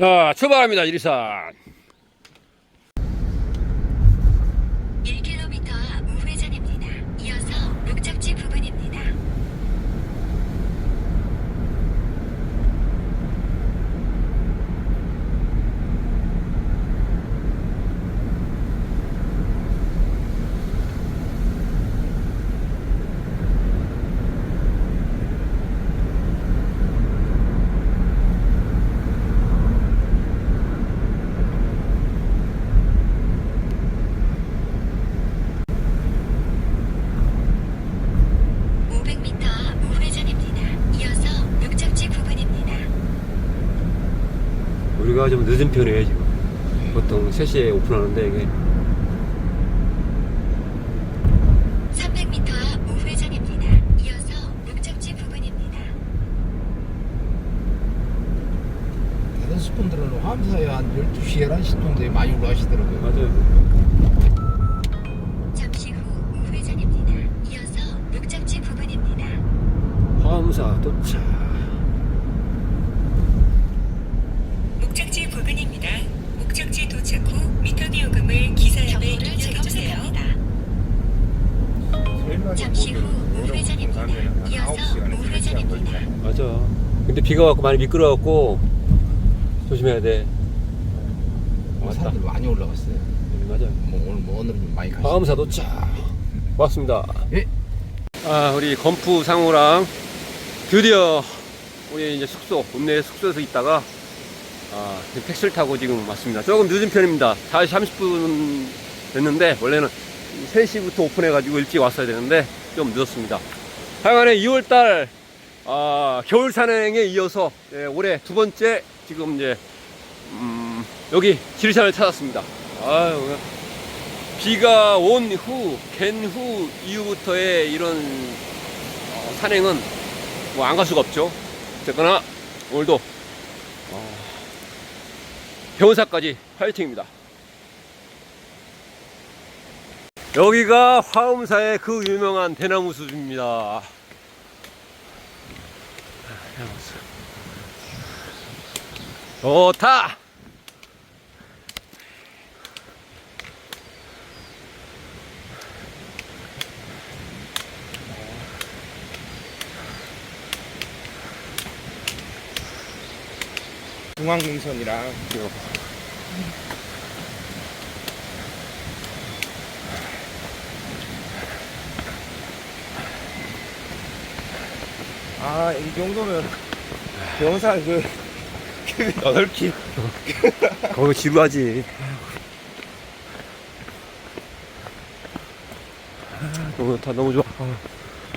자, 출발합니다, 이리산. 1km 앞 우회전입니다. 이어서 목적지 부근입니다. (500m) 앞 우회전입니다. 이어서 목적지 부근입니다. 우리가 좀 늦은 편이에요, 지금. 보통 3시에 오픈하는데, 이게 300m 앞 우회전입니다. 이어서 목적지 부근입니다. 다른 스폰들은 함사에 한 12시, 11시 정도에 많이 올라가시더라고요. 맞아요. 잠시 후 우회전입니다. 이어서 목적지 부근입니다. 화엄사 도착. 목적지 부근입니다. 목적지 도착 후 요금을 기사함에 입력해 주세요. 잠시 후 우회전입니다. 이어서 우회전입니다. 맞아. 근데 비가 왔고 많이 미끄러워갖고 조심해야 돼. 어, 사람들 많이 올라갔어요. 네, 맞아요. 뭐 오늘 뭐 오늘은 좀 많이 가시죠. 화엄사 도착. 고맙습니다. 예. 아, 우리 건프 상우랑 드디어 우리 이제 숙소, 읍내 숙소에서 있다가 아, 지금 택시를 타고 지금 왔습니다. 조금 늦은 편입니다. 4시 30분 됐는데 원래는 3시부터 오픈해가지고 일찍 왔어야 되는데 좀 늦었습니다. 하여간에 2월달 아, 겨울 산행에 이어서 예, 올해 두 번째 지금 이제 음, 여기 지리산을 찾았습니다. 아유, 비가 온 후, 갠 후 이후부터의 이런 어, 산행은 뭐 안 갈 수가 없죠. 어쨌거나 오늘도 어, 병원사까지 파이팅입니다. 여기가 화엄사의 그 유명한 대나무 숲입니다. 숲. 좋다! 중앙능선이랑 아이 정도면 병산 그, 그 여덟 길 거기 지루하지. 아, 너무 좋다, 너무 좋아. 아,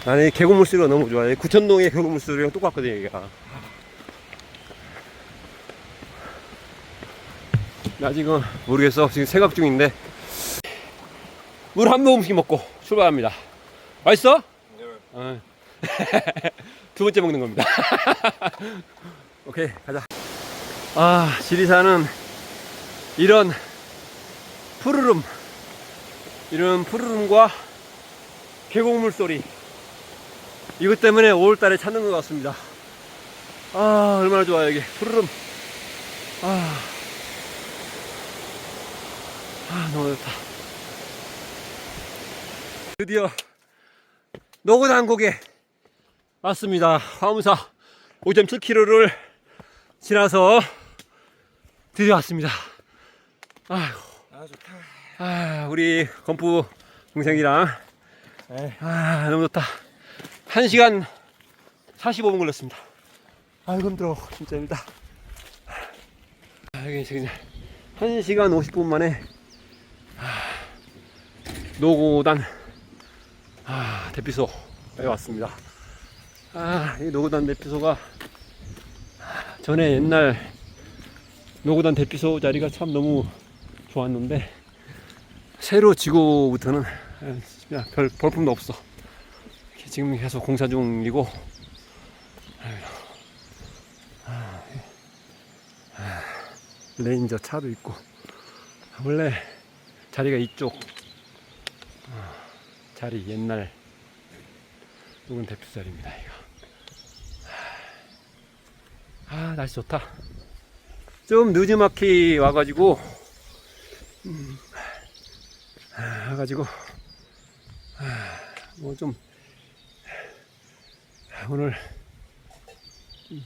나는 이 계곡물 소리가 너무 좋아. 이 구천동의 계곡물 소리랑 똑같거든, 여기가. 나 지금 모르겠어. 지금 생각 중인데. 물 한 모금씩 먹고 출발합니다. 맛있어? 어. 두 번째 먹는 겁니다. 오케이, 가자. 아, 지리산은 이런 푸르름, 이런 푸르름과 계곡물 소리, 이것 때문에 5월달에 찾는 것 같습니다. 아, 얼마나 좋아요, 이게. 푸르름. 아, 아 너무 좋다. 드디어 노고단곡에 왔습니다. 화엄사 5.7km를 지나서 드디어 왔습니다. 아이고, 아 좋다 아, 우리 건프 동생이랑 에이. 아, 너무 좋다. 1시간 45분 걸렸습니다. 아이고, 힘들어. 진짜 힘들다. 아, 여기 지금 1시간 50분 만에 아, 노고단 아, 대피소에 왔습니다. 아, 이 노고단 대피소가 전에 옛날 노고단 대피소 자리가 참 너무 좋았는데 새로 지고부터는 별 볼품도 없어. 지금 계속 공사 중이고. 아, 아, 레인저 차도 있고 원래 자리가 이쪽 아, 자리 옛날 누군 대표 자리입니다 이거. 아 날씨 좋다. 좀 늦지막히 와가지고, 음, 아, 와가지고, 아, 뭐 좀, 오늘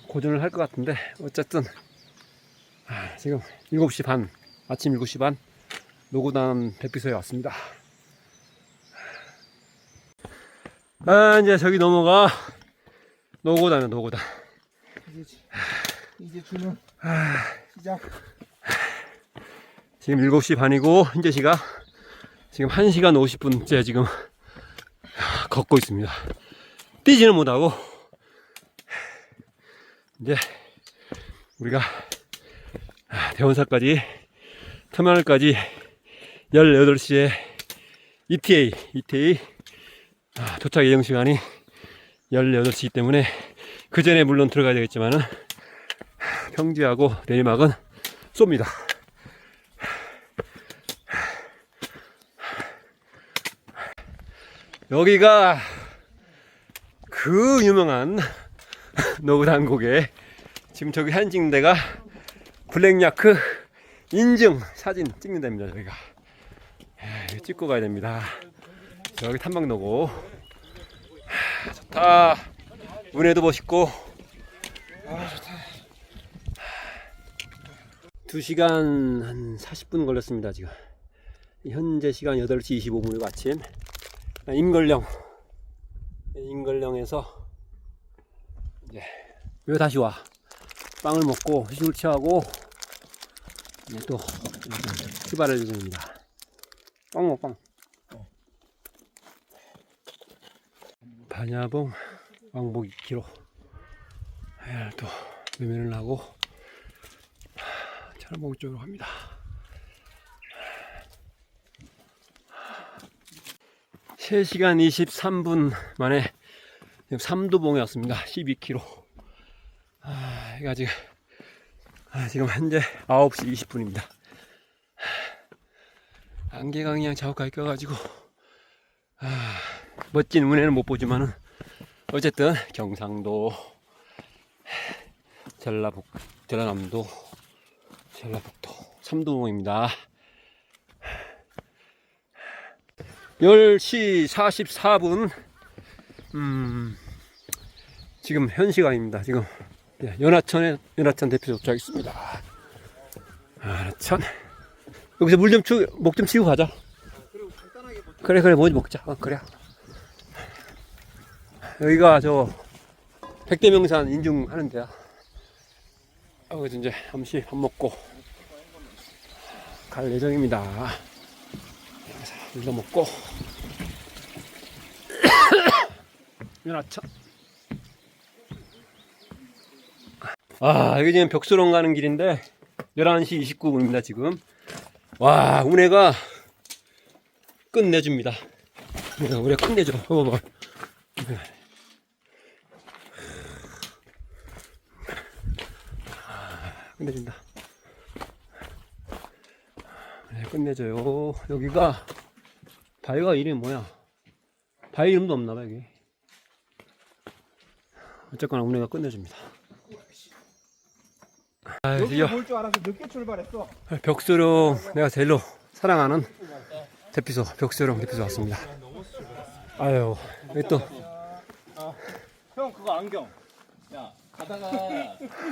고전을 할 것 같은데, 어쨌든, 아, 지금 7시 반, 아침 7시 반, 노고단 대피소에 왔습니다. 아, 이제 저기 넘어가, 노고단은 노고단. 이제, 이제 주는 아, 시작. 지금 7시 반이고, 현재 시각, 지금 1시간 50분째 지금 걷고 있습니다. 뛰지는 못하고, 이제 우리가 대원사까지, 터미널까지 18시에 ETA, ETA 아, 도착 예정 시간이 18시이기 때문에 그 전에 물론 들어가야 되겠지만은 평지하고 내리막은 쏩니다. 여기가 그 유명한 노브단곡에 지금 저기 사진 찍는 데가 블랙야크 인증 사진 찍는 데입니다 이거 찍고 가야 됩니다. 저기 탐방로고. 하, 좋다. 운해도 멋있고. 아, 좋다. 2시간 한 40분 걸렸습니다 지금. 현재 시간 8시 25분이고 아침. 임걸령. 임걸령에서 이제 왜 다시 와. 빵을 먹고 휴식을 취하고 이제 또 출발할 예정입니다 빵먹빵 반야봉 왕복 2km 또 매매를 하고 차량봉 쪽으로 갑니다. 세시간 23분 만에 지금 삼도봉에 왔습니다. 12km. 아, 이거 아직, 아, 지금 현재 9시 20분입니다. 그냥 자욱하게 껴가지고, 아, 멋진 운해는 못 보지만은, 어쨌든 경상도, 전라북, 전라남도, 전라북도 삼도봉입니다. 10시 44분 음, 지금 현 시간입니다. 지금 예, 연하천에 연하천 대표 도착했습니다. 연하천 여기서 물좀 치, 목좀 치고 가자. 그래 그래 뭐지 먹자. 어, 그래. 여기가 저 백대명산 인증하는 데야. 여기서 이제 잠시 밥 먹고 갈 예정입니다. 여기서 물도 먹고 연하천 아 여기 지금 벽수롱 가는 길인데 11시 29분입니다 지금 와 운해가 끝내줍니다. 운해가 운해 끝내줘. 봐봐 끝내준다. 네, 끝내줘요. 여기가 바위가 이름이 뭐야? 바위 이름도 없나봐 여기. 어쨌거나 운해가 끝내줍니다 아, 여기 드디어 볼줄 알아서 늦게 출발했어. 벽수령 내가 제일로 사랑하는 대피소 벽수령 대피소 왔습니다 아유 여기 또 형 그거 안경. 야 가다가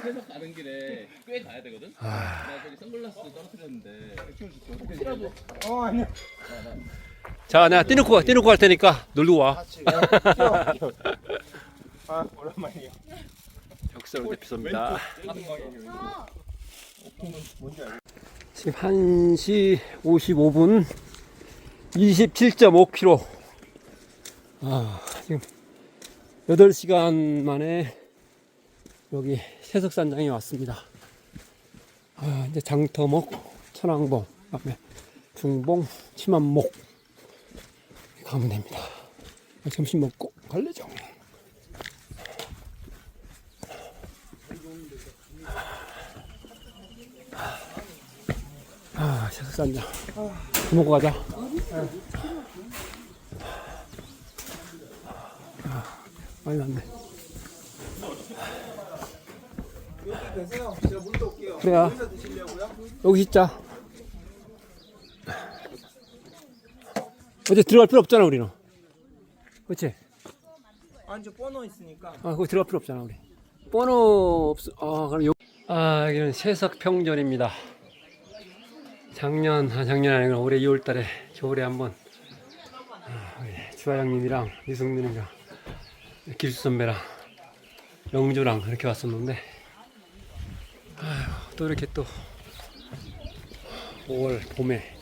계속 가는 길에 꽤 가야 되거든. 아, 나 저기 선글라스 떨어뜨렸는데 혹시라도 어, 아니야. 자 내가 떼놓고 가 떼놓고 갈 테니까 놀고 와 아, 오랜만이야. 뭔지 알지? 지금 1시 55분 27.5km 아, 지금 8시간 만에 여기 세석산장에 왔습니다. 아, 이제 장터목, 천왕봉, 그다음에 중봉, 치만목. 가면 됩니다. 점심 먹고 갈 예정 아, 세석산장 밥 먹고 가자 아, 많이 났네. 그래요. 여기 진짜. 어제 들어갈 필요 없잖아, 우리는. 그치? 아니 저 번호 있으니까. 아, 거기 들어갈 필요 없잖아, 우리. 번호 없어. 아, 그럼 요. 아, 여기는 세석평전입니다. 작년, 아, 작년 아니고 올해 2월 달에 겨울에 한번 아, 주하영님이랑 이승민이랑 길수 선배랑 영주랑 이렇게 왔었는데 아휴, 또 이렇게 또 5월 봄에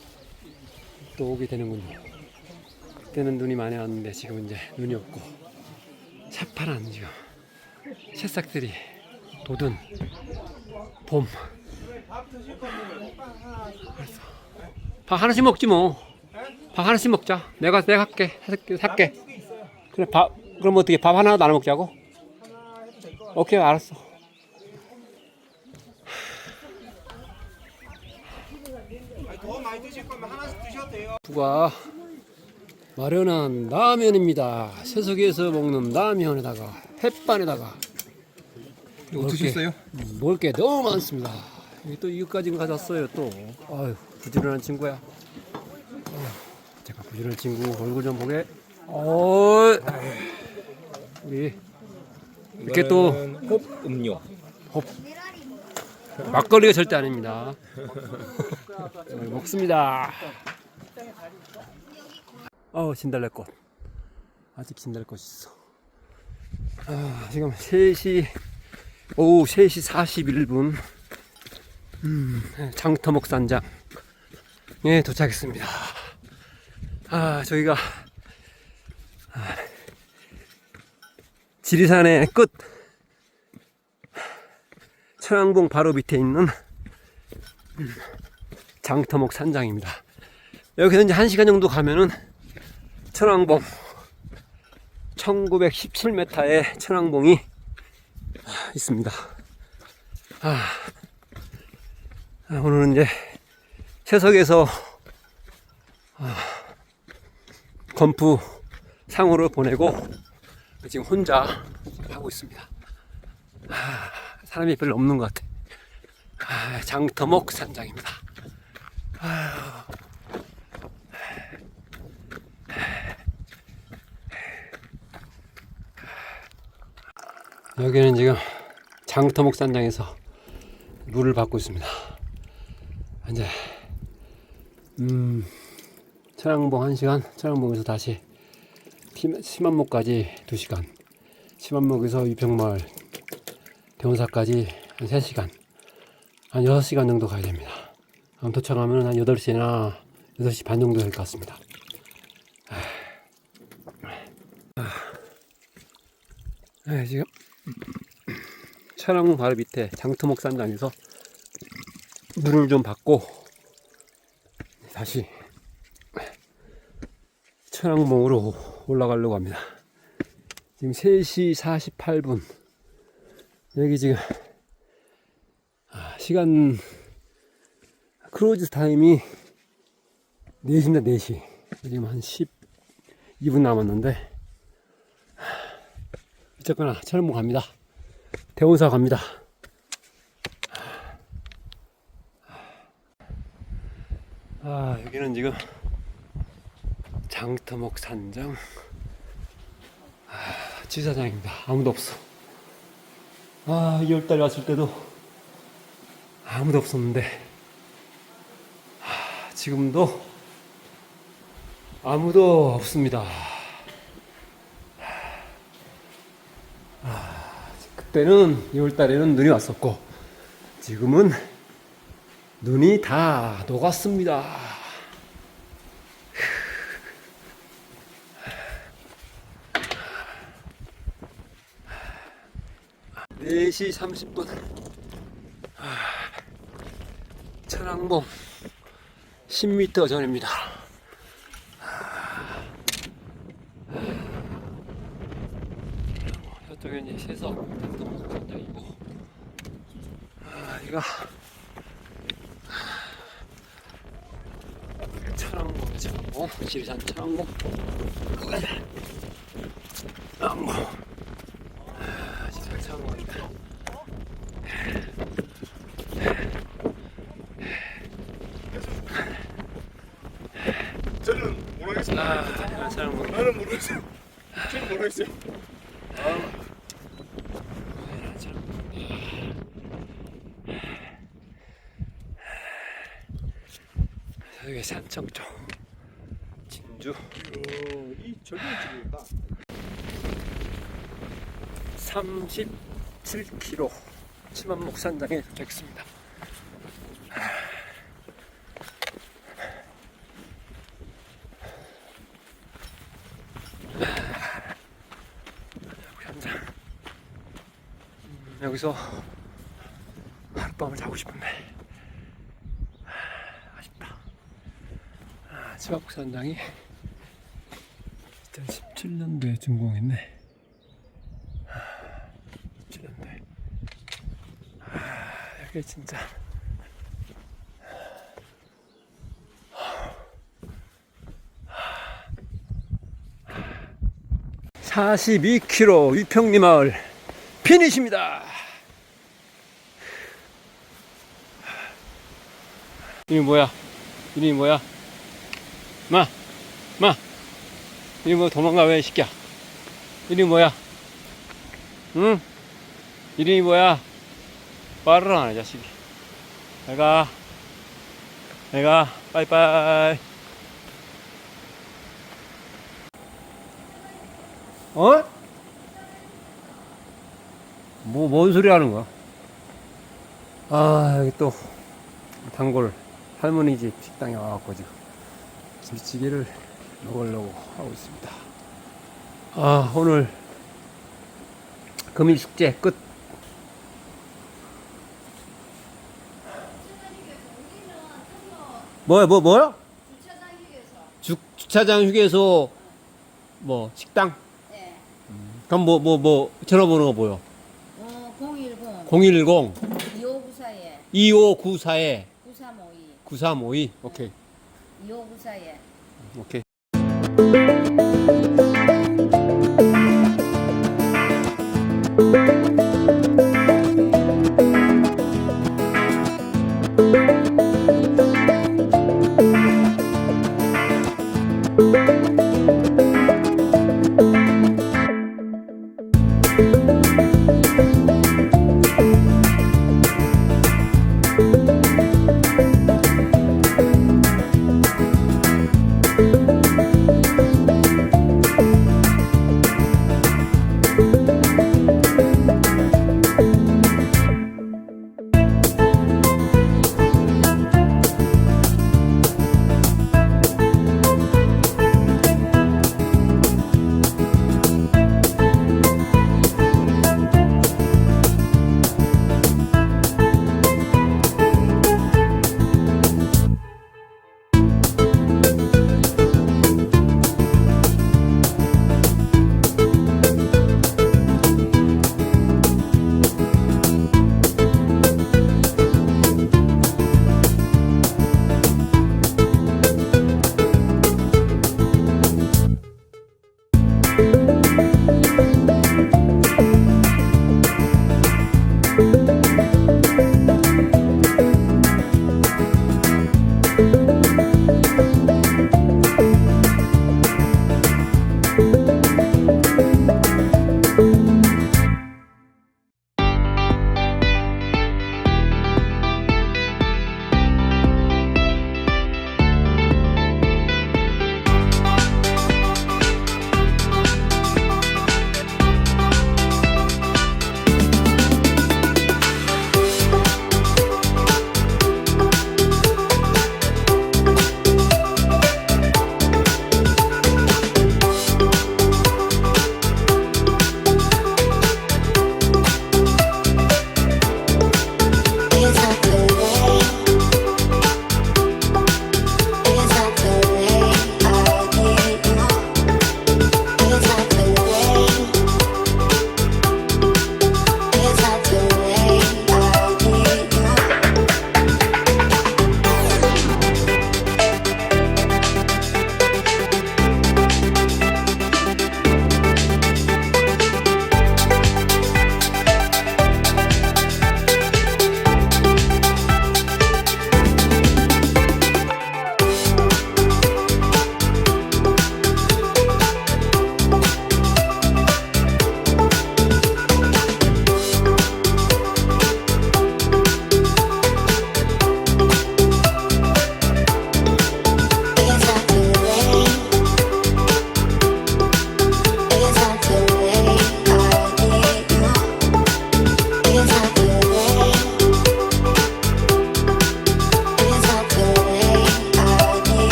또 오게 되는군요. 그때는 눈이 많이 왔는데 지금 이제 눈이 없고 새파란 지금 새싹들이 돋은 봄. 밥 하나씩 먹지 뭐. 밥 하나씩 먹자. 내가 내가 할게. 살게. 살게. 그래 밥 그럼 어떻게 밥 하나 나눠 먹자고? 오케이 알았어. 아니 더 많이 드실 거면 하나씩 드셔도 돼요. 부가 마련한 라면입니다. 세석에서 먹는 라면에다가 햇반에다가 드셨어요? 먹을 게 너무 많습니다. 여기 또 이것까지 가져왔어요 또. 아유 부지런한 친구야. 아유, 제가 부지런한 친구 얼굴 좀 보게. 어, 우리 이렇게 또 홉 음료. 막걸리가 절대 아닙니다. 잘 먹습니다. 어 진달래꽃. 아직 진달래꽃 있어. 아, 지금 3시 오후 3시 41분 음, 장터목 산장에 도착했습니다. 아 저희가 아, 지리산의 끝 천왕봉 바로 밑에 있는 음, 장터목 산장입니다. 여기서 이제 1시간 정도 가면은 천왕봉 1917m의 천왕봉이 있습니다. 아, 아, 오늘은 이제 채석에서 아, 건프 상호를 보내고 지금 혼자 하고 있습니다. 아, 사람이 별로 없는 것 같아. 아, 장터목 산장입니다. 여기는 지금 장터목 산장에서 물을 받고 있습니다. 이제 음 천왕봉 1시간, 천왕봉에서 다시 피- 심한목까지 2시간, 심한목에서 위평마을 대원사까지 한 3시간, 한 6시간 정도 가야 됩니다. 도착하면 한 8시나 8시 반 정도 될 것 같습니다. 네, 지금 천왕봉 바로 밑에 장터목 산장에서 물을 좀 받고 다시 천왕봉으로 올라가려고 합니다. 지금 3시 48분. 여기 지금 아, 시간 크루즈 타임이 4시입니다. 4시. 지금 한 12분 남았는데 어쨌거나 천왕봉 갑니다. 대원사 갑니다. 아 여기는 지금 장터목 산장 아, 지사장입니다. 아무도 없어. 아 2월달에 왔을 때도 아무도 없었는데 아, 지금도 아무도 없습니다. 그때는 2월달에는 눈이 왔었고 지금은 눈이 다 녹았습니다. 네시 30분 천왕봉 10m 전입니다. 저쪽에 이제 세석 단동산장이고 아 이거 창고, 지리산 창고. 창고. 저는 모르겠습니다. 아, 나는 모르겠어요. 37km 치만목 산장에 도착했습니다. 음, 여기서 하룻밤을 자고 싶은데 아, 아쉽다. 아, 치만목 산장이 2017년도에 준공했네. 17년도에. 아, 여기 진짜. 42km 위평리 마을 피니십니다. 이름이 뭐야? 이름이 뭐야? 마, 마. 이름이 뭐 도망가 왜 시켜? 이름이 뭐야? 응? 이름이 뭐야? 해, 자식이. 잘 가. 잘 가. 빠이빠이. 어? 뭐, 뭔 소리 하는 거야? 아, 여기 또, 단골, 할머니 집 식당에 와갖고 지금, 김치찌개를 먹으려고 하고 있습니다. 아, 오늘, 금일 숙제 끝. 뭐야, 뭐, 뭐요? 주, 주차장 휴게소, 뭐, 식당? 네. 그럼 뭐, 뭐, 뭐, 전화번호가 뭐요? 어, 010 010 2594에 2594에 9352 9352. 오케이. 2594에 오케이.